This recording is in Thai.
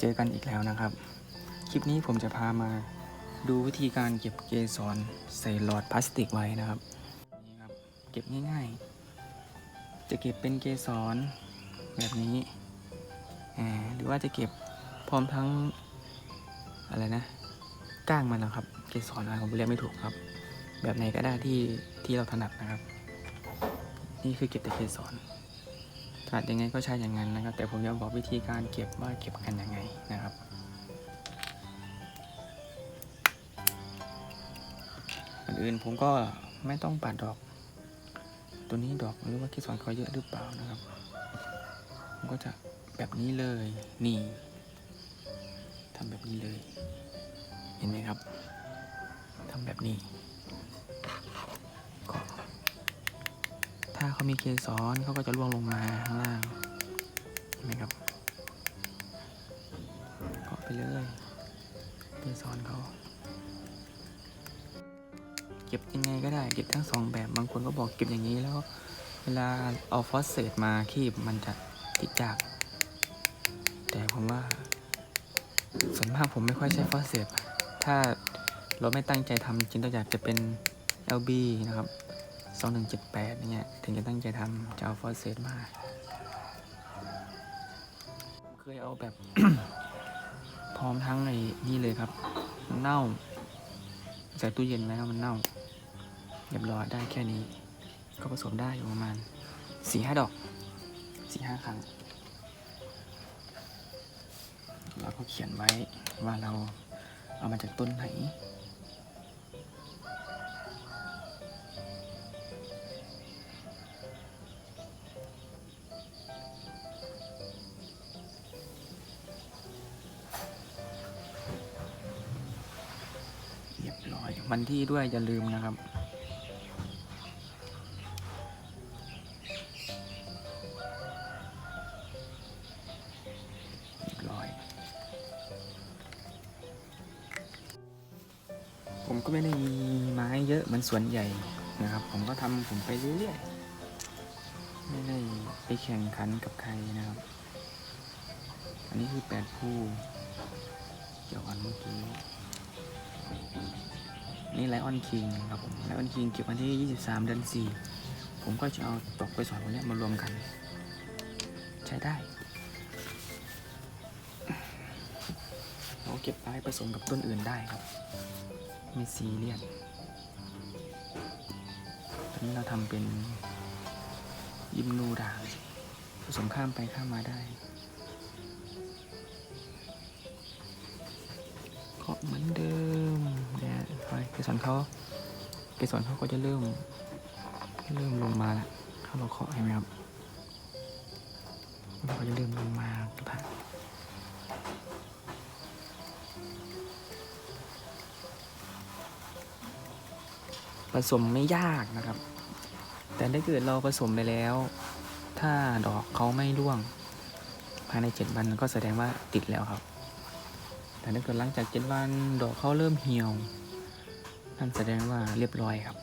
เจอกันอีกแล้วนะครับ คลิปนี้ผมจะพามาดูวิธีการเก็บเกสรใส่หลอดพลาสติกไว้นะครับนี่ครับ เก็บง่ายๆ จะเก็บเป็นเกสรแบบนี้ หรือว่าจะเก็บพร้อมทั้งอะไรนะก้างมันนะครับ เกสรอะไรผมเรียกไม่ถูกครับ แบบไหนก็ได้ที่ที่เราถนัดนะครับ นี่คือเก็บแต่เกสร ถนัดยังไงก็ใช้อย่างนั้นนะครับ แต่ผมจะบอกวิธีการเก็บว่าเก็บกันยังไงนะครับก่อนอื่นผมก็ไม่ต้องปัดดอก ตัวนี้ดอกหรือว่าเกสรเขาเยอะหรือเปล่านะครับ ผมก็จะแบบนี้เลยนี่ทำแบบนี้เลย เห็นไหมครับทำแบบนี้ก็ ถ้าเขามีเกสรเขาก็จะร่วงลงมาข้างล่างเห็นไหมครับเกาะไปเลยเกสรเขาเก็บยังไงก็ได้เก็บทั้งสองแบบบางคนก็บอกเก็บอย่างนี้แล้ว เวลาเอาฟอสเฟตมาคีบมันจะติดจาก แต่ผมว่าส่วนมากผมไม่ค่อยใช้ฟอสเฟตถ้าเราไม่ตั้งใจทำจริงตัวอยากจะเป็น LB นะครับ 2178เนี่ยถึงจะตั้งใจทำจะเอาฟอสเซตมา เคยเอาแบบ พร้อมทั้งไอ้นี่เลยครับ เน่า ใส่ตู้เย็นแล้วมันเน่าเรียบร้อยได้แค่นี้ ก็ผสมได้อยู่ประมาณสี่ห้าดอกสี่ห้าครั้งแล้วก็เขียนไว้ว่าเราเอามาจากต้นไหน วันที่ด้วยอย่าลืมนะครับเรียบร้อยผมก็ไม่ได้มีไม้เยอะเหมือนสวนใหญ่นะครับ ผมก็ทำผมไปเรื่อยๆ ไม่ได้ไปแข่งขันกับใครนะครับ อันนี้คือแปดคู่เกี่ยวกันเมื่อกี้ นี่ไลออนคิงครับผมไลออนคิงเก็บวันที่ 23 เดือน 4 ผมก็จะเอาตกไปสอนพวกนี้มารวมกัน ใช้ได้เราเก็บไปผสมกับต้นอื่นได้ครับ ไม่ซีเรียสตอนนี้เราทำเป็นยิมนูด่างผสมข้ามไปข้ามมาได้ก็เหมือนเดิม สรเขาเกสรเขาก็จะเริ่มเริ่มลงมาแล้วถ้าเราเคาะเห็นไหมครับมันก็จะเริ่มลงมาผ่านผสมไม่ยากนะครับ แต่ถ้าเกิดเราผสมไปแล้ว ถ้าดอกเขาไม่ร่วง ภายในเจ็ดวันก็แสดงว่าติดแล้วครับ แต่ถ้าเกิดหลังจากเจ็ดวันดอกเขาเริ่มเหี่ยว นั่นแสดงว่าเรียบร้อยครับ